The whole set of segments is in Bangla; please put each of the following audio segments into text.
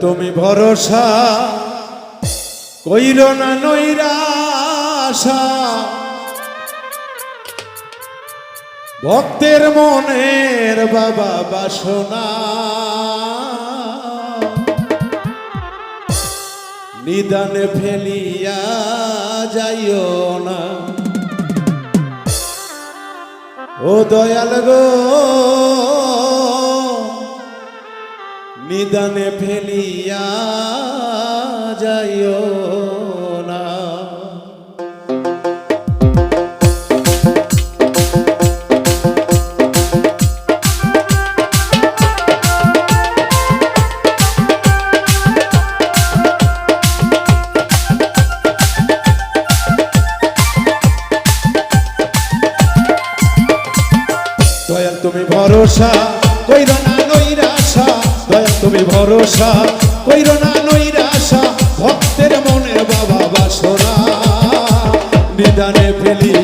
তুমি ভরসা। কইর না নৈরাশা। ভক্তের মনের বাবা বাসনা। নিদানে ফেলিয়া যাইও না। ও দয়াল গো। নিদানে ফেলিয়া যাইও তুমি ভরসা কইর না। তুমি ভরসা কইর না নৈরাশা ভক্তের মনের বাবা বাসনা। নিদানে ফেলিয়া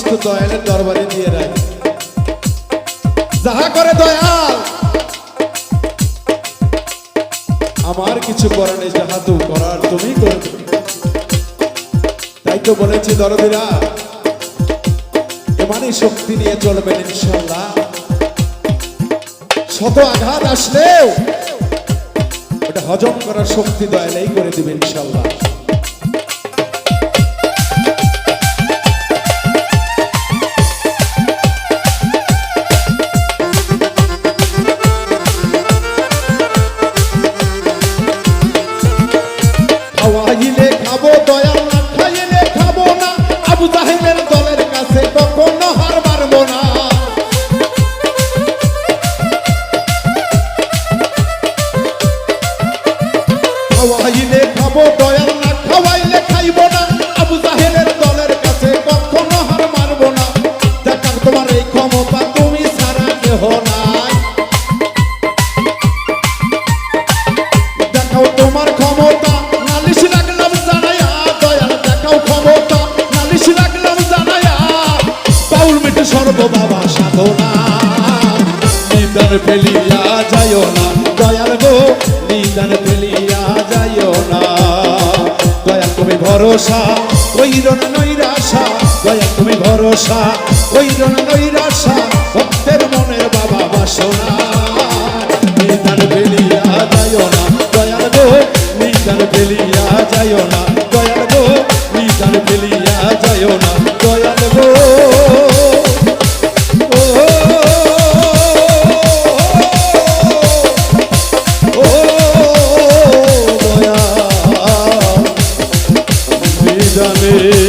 তো দয়ালের দরবারে দিয়ে রাখি যাহা করে দয়াল, আমার কিছু করার নেই, যাহা তো করার তুমি করে তাই তো বলেছি দরদিরা ইমানি শক্তি নিয়ে চলবেন ইনশাল্লাহ শত আঘাত আসলেও ওটা হজম করার শক্তি দয়ালেই করে দিবেন ইনশাল্লাহ খাওয়াইলে খাব, দয়াল না খাওয়াইলে খাইবো না। আবু জাহেলের দলের কাছে কখনো হার মারবো না। দেখার তোমার এই ক্ষমতা তুমি ছাড়া কেহ নাই। দেখাও তোমার ক্ষমতা, নালিশ রাখলাম জানায়া, দয়াল দেখাও ক্ষমতা, নালিশ রাখলাম জানায়া। বাউল মিটে সর্ব বাবা সাধনা। নিদান ফেলিয়া যাইও না। দয়াল গো, নিদান ভরসা ওই রণ নৈরাশা, দয়া তুমি ভরসা ওই রণ নৈরাশা, ভক্তের মনের বাবা বাসনা। নিদান ফেলিয়া যায় না দয়া গো নিদান ফেলিয়া যায় না। জানে